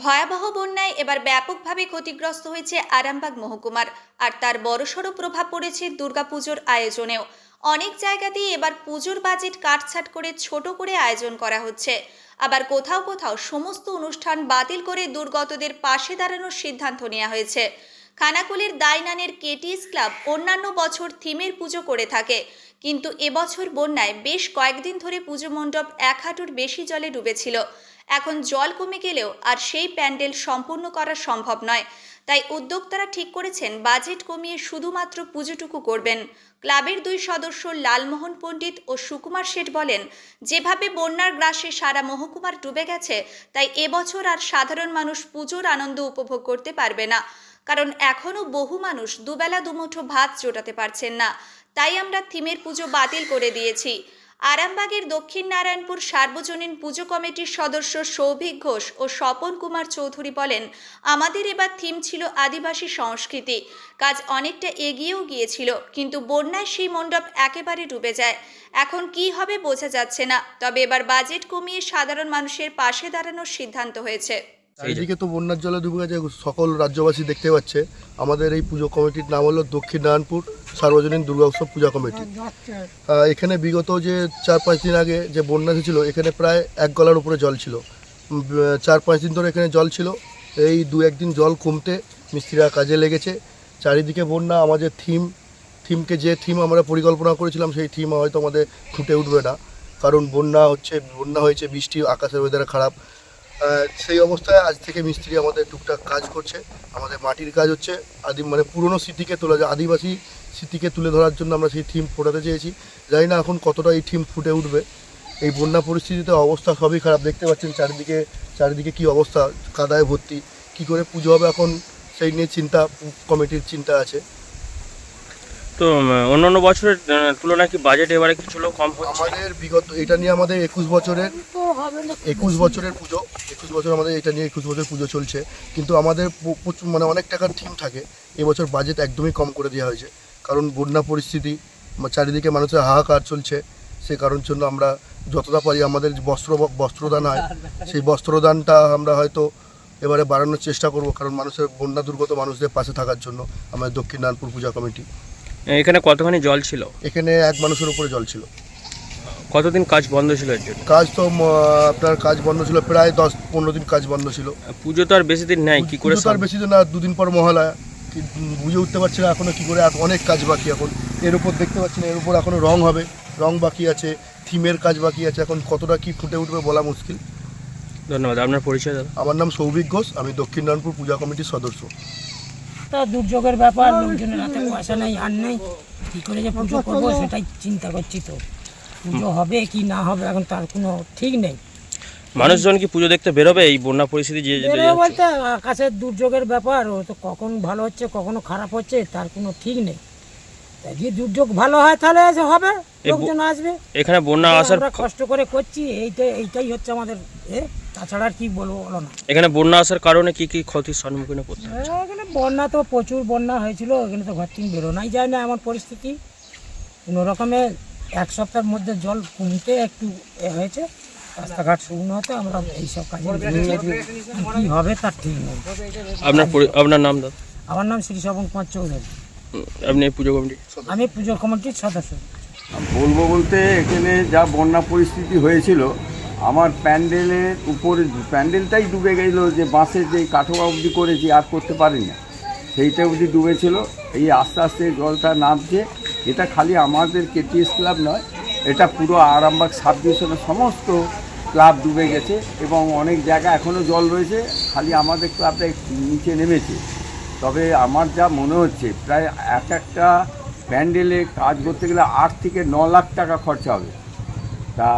ভয়াবহ বন্যায় এবার ব্যাপকভাবে ক্ষতিগ্রস্ত হয়েছে আরামবাগ মহকুমার, আর তার বড়সড় প্রভাব পড়েছে দুর্গাপুজোর আয়োজনেও। অনেক জায়গাতেই এবার পুজোর বাজেট কাটছাট করে ছোট করে আয়োজন করা হচ্ছে। আবার কোথাও কোথাও সমস্ত অনুষ্ঠান বাতিল করে দুর্গতদের পাশে দাঁড়ানোর সিদ্ধান্ত নেওয়া হয়েছে। খানাকুলের দাইনানের কেটিএস ক্লাব অন্যান্য বছর থিমের পুজো করে থাকে, কিন্তু এবছর বন্যায় বেশ কয়েকদিন ধরে পুজো মণ্ডপ এক হাঁটুর বেশি জলে ডুবেছিল। এখন জল কমে গেলেও আর সেই প্যান্ডেল সম্পূর্ণ করা সম্ভব নয়। তাই উদ্যোক্তারা ঠিক করেছেন, বাজেট কমিয়ে শুধুমাত্র পুজোটুকু করবেন। ক্লাবের দুই সদস্য লালমোহন পণ্ডিত ও সুকুমার শেঠ বলেন, যেভাবে বন্যার গ্রাসে সারা মহকুমার ডুবে গেছে, তাই এবছর আর সাধারণ মানুষ পুজোর আনন্দ উপভোগ করতে পারবে না। কারণ এখনও বহু মানুষ দুবেলা দুমুঠো ভাত জোটাতে পারছেন না। তাই আমরা থিমের পুজো বাতিল করে দিয়েছি। আরামবাগের দক্ষিণ নারায়ণপুর সার্বজনীন পুজো কমিটির সদস্য সৌভিক ঘোষ ও স্বপন কুমার চৌধুরী বলেন, আমাদের এবার থিম ছিল আদিবাসী সংস্কৃতি। কাজ অনেকটা এগিয়েও গিয়েছিল, কিন্তু বন্যায় সেই মণ্ডপ একেবারে ডুবে যায়। এখন কি হবে বোঝা যাচ্ছে না, তবে এবার বাজেট কমিয়ে সাধারণ মানুষের পাশে দাঁড়ানোর সিদ্ধান্ত হয়েছে। এইদিকে তো বন্যার জলে ডুবে গেছে সকল রাজ্যবাসী দেখতে পাচ্ছে। আমাদের এই পুজো কমিটির নাম হলো দক্ষিণ নারায়ণপুর সার্বজনীন দুর্গা উৎসব পূজা কমিটি। এখানে বিগত যে চার পাঁচ দিন আগে যে বন্যা হয়েছিল এখানে প্রায় এক গলার উপরে জল ছিল। চার পাঁচ দিন ধরে এখানে জল ছিল। এই দু একদিন জল কমতে মিস্ত্রিরা কাজে লেগেছে। চারিদিকে বন্যা আমাদের থিম থিমকে যে থিম আমরা পরিকল্পনা করেছিলাম সেই থিম হয়তো আমাদের ফুটে উঠবে না। কারণ বন্যা হচ্ছে বন্যা হয়েছে বৃষ্টি আকাশের ওয়েদার খারাপ। সেই অবস্থায় আজ থেকে মিস্ত্রি আমাদের টুকটাক কাজ করছে। আমাদের মাটির কাজ হচ্ছে আদি মানে পুরনো স্মৃতিকে তোলা যায় আদিবাসী স্মৃতিকে তুলে ধরার জন্য আমরা সেই থিম ফোটাতে চেয়েছি। জানি না এখন কতটা এই থিম ফুটে উঠবে। এই বন্যা পরিস্থিতিতে অবস্থা সবই খারাপ। দেখতে পাচ্ছেন চারিদিকে চারিদিকে কি অবস্থা, কাদায় ভর্তি। কি করে পুজো হবে এখন, সেই নিয়ে চিন্তা, কমিটির চিন্তা আছে। তো অন্যান্য বছরের তুলনায় কি বাজেট এবারে কিছু কম হচ্ছে? আমাদের বিগত, এটা নিয়ে আমাদের একুশ বছরের একুশ বছরের পুজো, একুশ বছর আমাদের এটা নিয়ে একুশ বছর পুজো চলছে। কিন্তু আমাদের মানে অনেক টাকার থিম থাকে। এবছর বাজেট একদমই কম করে দেওয়া হয়েছে। কারণ বন্যা পরিস্থিতি চারিদিকে মানুষের হাহাকার চলছে। সে কারণ জন্য আমরা যতটা পারি আমাদের বস্ত্র, বস্ত্রদান হয়। সেই বস্ত্রদানটা আমরা হয়তো এবারে বাড়ানোর চেষ্টা করব। কারণ মানুষের বন্যা দুর্গত মানুষদের পাশে থাকার জন্য আমাদের দক্ষিণ নারায়ণপুর পূজা কমিটি। এখানে কতখানি জল ছিল? এখানে এক মানুষের উপরে জল ছিল। কতদিন কাজ বন্ধ ছিল এর জন্য? কাজ তো আপনার কাজ বন্ধ ছিল প্রায় দশ পনেরো দিন কাজ বন্ধ ছিল। পুজো তো আর বেশি দিন নেই কি করে পুজো তো আর বেশি দিন না দুদিন পর মহালয়া। কি বুঝে উঠতে পারছি না এখনও কি করে আর অনেক কাজ বাকি এখন। এর উপর দেখতে পাচ্ছি না এর উপর এখনও রং হবে। রং বাকি আছে থিমের কাজ বাকি আছে এখন কতটা কি ফুটে উঠবে বলা মুশকিল। ধন্যবাদ আপনার পরিচয় দাদা আমার নাম সৌভিক ঘোষ আমি দক্ষিণ নারায়ণপুর পূজা কমিটির সদস্য। তা দুর্যোগের ব্যাপার লোকজনের হাতে পয়সা নেই আর নেই। কী করে যে পুজো করব সেটাই চিন্তা করছি তো। পুজো হবে কি না হবে এখন তার কোনো ঠিক নেই। মানুষজন কি পুজো দেখতে বেরোবে? এই বন্যা পরিস্থিতি যে যে- বলতে আকাশের দুর্যোগের ব্যাপার ও তো কখন ভালো হচ্ছে কখনো খারাপ হচ্ছে তার কোনো ঠিক নেই। যদি দুর্যোগ ভালো হয় তাহলে হবে লোকজন আসবে। এখানে বন্যা আসার কষ্ট করে করছি এইটাই এইটাই হচ্ছে আমাদের এ তাছাড়া আর কি বলব বলো না। এখানে বন্যা আসার কারণে কি কি ক্ষতির সম্মুখীন পড়তে হয়? এখানে বন্যা তো প্রচুর বন্যা হয়েছিল এখানে তো ঘর থেকে বেরোনাই যায় না এমন পরিস্থিতি। কোনো রকমে এক সপ্তাহের মধ্যে জল কমতে একটু এ হয়েছে রাস্তাঘাট শুকনো হতে আমরা এইসব কাজে। কী হবে তার ঠিক নেই। আপনার আপনার নাম দাদা? আমার নাম শ্রী শ্রবণ কুমার চৌধুরী। আপনি পুজো কমিটি? আমি পুজো কমিটির সদস্য। বলব বলতে এখানে যা বন্যা পরিস্থিতি হয়েছিল আমার প্যান্ডেলের উপরে প্যান্ডেলটাই ডুবে গেছিল যে বাঁশের যে কাঠোয়া অবধি করেছি আর করতে পারি না সেইটা অবধি ডুবেছিল। এই আস্তে আস্তে জলটা নামছে। এটা খালি আমাদের কেটিএস ক্লাব নয় এটা পুরো আরামবাগ সাব ডিভিশনের সমস্ত ক্লাব ডুবে গেছে এবং অনেক জায়গা এখনও জল রয়েছে। খালি আমাদের ক্লাবটা নিচে নেমেছে। তবে আমার যা মনে হচ্ছে প্রায় এক একটা প্যান্ডেলে কাজ করতে গেলে আট থেকে ন লাখ টাকা খরচা হবে। তা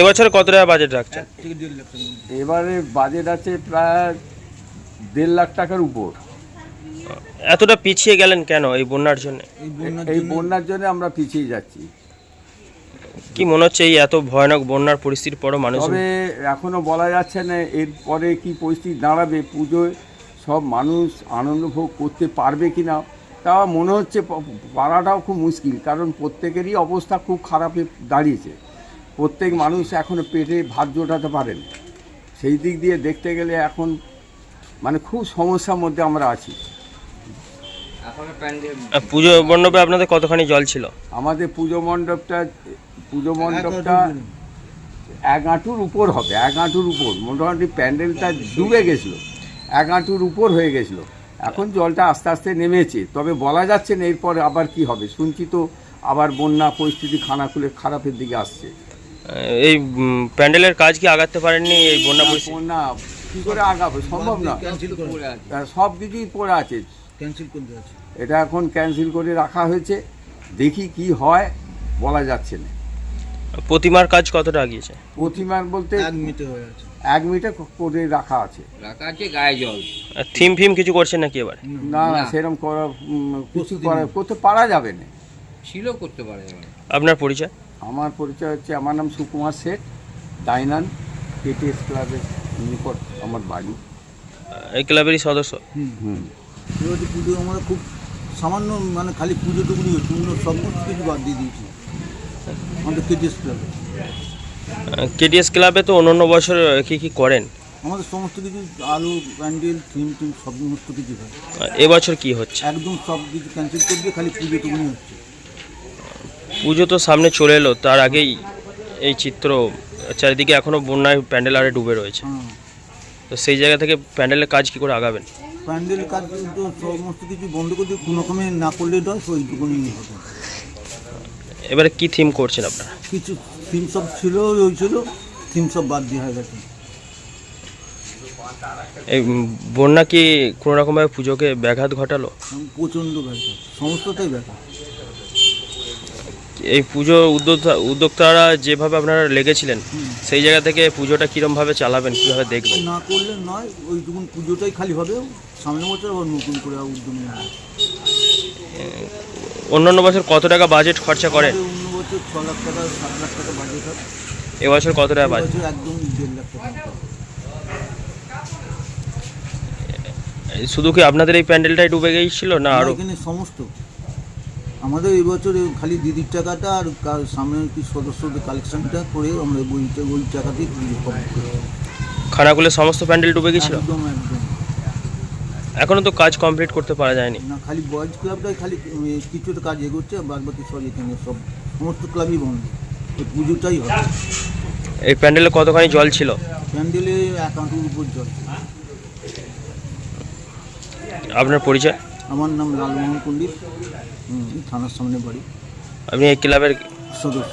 এবছর কত টাকা বাজেট রাখছেন? এবারে বাজেট আছে প্রায় দেড় লাখ টাকার উপর। এতটা পিছিয়ে গেলেন কেন এই বন্যার জন্য? এই বন্যার জন্য আমরা পিছিয়ে যাচ্ছি। কি মনে হচ্ছে এই এত ভয়ানক বন্যার পরিস্থিতির পরও মানুষ তবে এখনও বলা যাচ্ছে না এরপরে কি পরিস্থিতি দাঁড়াবে পুজোয়। সব মানুষ আনন্দ ভোগ করতে পারবে কি না তা মনে হচ্ছে পারাটাও খুব মুশকিল কারণ প্রত্যেকেরই অবস্থা খুব খারাপে দাঁড়িয়েছে। প্রত্যেক মানুষ এখনও পেটে ভাত জোটাতে পারেন সেই দিক দিয়ে দেখতে গেলে এখন মানে খুব সমস্যার মধ্যে আমরা আছি। পুজো মণ্ডপে আপনাদের কতখানি জল ছিল? আমাদের পুজো মণ্ডপটা পুজো মণ্ডপটা এক হাঁটুর উপর হবে এক হাঁটুর উপর। মোটামুটি প্যান্ডেলটা ডুবে গেছিল। এক হাঁটুর উপর হয়ে গেছিল। এখন জলটা আস্তে আস্তে নেমেছে। তবে বলা যাচ্ছে না এরপর আবার কি হবে। শুনছি তো আবার বন্যা পরিস্থিতি খানা খুলে খারাপের দিকে আসছে। এই প্যান্ডেলের কাজ কি আগাতে পারেননি? এই বন্যা বন্যা কি করে আগাবে? সম্ভব না। সব কিছুই পড়ে আছে। এটা এখন ক্যান্সেল করে রাখা হয়েছে। দেখি কি হয় বলা যাচ্ছে না। প্রতিমার কাজ কতটা আগিয়েছে? প্রতিমার বলতে এক মিটার হয়ে আছে এক মিটার করে রাখা আছে। রাখা আছে গায়ে জল। আর থিম ফিম কিছু করছেন নাকি এবার? না না সেরকম করা কিছু করা করতে পারা যাবে না। ছিল করতে পারে যাবে। আপনার পরিচয়? আমার পরিচয় হচ্ছে আমার নাম সুকুমার শেঠ ডাইনান কেটিএস ক্লাবের নিকট আমার বাড়ি। এই ক্লাবেরই সদস্য? হুম। যে পুজো আমরা খুব সামান্য মানে খালি পুজোটুকুনি হচ্ছে সমস্ত কিছু বাদ দিয়ে দিয়েছি। আমাদের কেটিএস ক্লাবে কেডিএস ক্লাবে তো অন্য বছর কি কি করেন? আমাদের সমস্ত কিছু আলু প্যান্ডেল থিম টিম সব সমস্ত কিছু হয়। এবছর কি হচ্ছে? একদম সব কিছু ক্যান্সেল করে দিয়ে খালি পুজোটুকুনি হচ্ছে। পুজো তো সামনে চলে এলো তার আগেই এই চিত্র চারিদিকে এখনও বন্যায় প্যান্ডেল আরে ডুবে রয়েছে। হ্যাঁ। তো সেই জায়গা থেকে প্যান্ডেলের কাজ কি করে আগাবেন? প্যান্ডেলের কাজ তো সমস্ত কিছু বন্ধ করে দিয়ে কোনো রকমে না করলে নয় ওইটুকুনি হবে। এবারে কি থিম করছেন আপনারা? কিছু থিম সব ছিল ওই ছিল থিম সব বাদ দিয়ে হয়ে গেছে। এই বন্যা কি কোনো রকমভাবে পুজোকে ব্যাঘাত ঘটালো? প্রচণ্ড ব্যাপার সমস্তটাই ব্যাঘাত। এই পুজো উদ্যোক্তা উদ্যোক্তারা যেভাবে আপনারা লেগেছিলেন সেই জায়গা থেকে পুজোটা কীরমভাবে চালাবেন কীভাবে দেখবেন? না করলে নয় ওইটুকুন পুজোটাই খালি হবে সামনের বছর আবার নতুন করে উদ্যোগ নেওয়া। অন্যান্য বছর কত টাকা বাজেট খরচা করেন আমাদের অন্য বছর ছ লাখ টাকা সাত লাখ টাকা বাজেট হয়। এবছর কত টাকা বাজেট বছর একদম দেড় লাখ টাকা। শুধু কি আপনাদের এই প্যান্ডেলটাই ডুবে গিয়েছিল না আরও এখানে সমস্ত। আমাদের এই বছর খালি দিদির টাকাটা আর সামনের কি সদস্যদের কালেকশনটা করে আমরা বইটা ওই টাকাতেই খানাগুলো সমস্ত প্যান্ডেল ডুবে গিয়েছিল? একদম একদম। এখনও তো কাজ কমপ্লিট করতে পারা যায়নি। না খালি বয়েজ ক্লাবটাই খালি কিছুটা কাজ এগোচ্ছে বাদ বাকি সব এখানে সব সমস্ত ক্লাবই বন্ধ। এই পুজোটাই হবে। এই প্যান্ডেলে কতখানি জল ছিল? প্যান্ডেলে এক হাঁটুর উপর জল আপনার পরিচয়? আমার নাম লালমোহন পণ্ডিত। থানার সামনে বাড়ি। আপনি এই ক্লাবের সদস্য।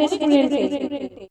রেস্টুরেন্টে।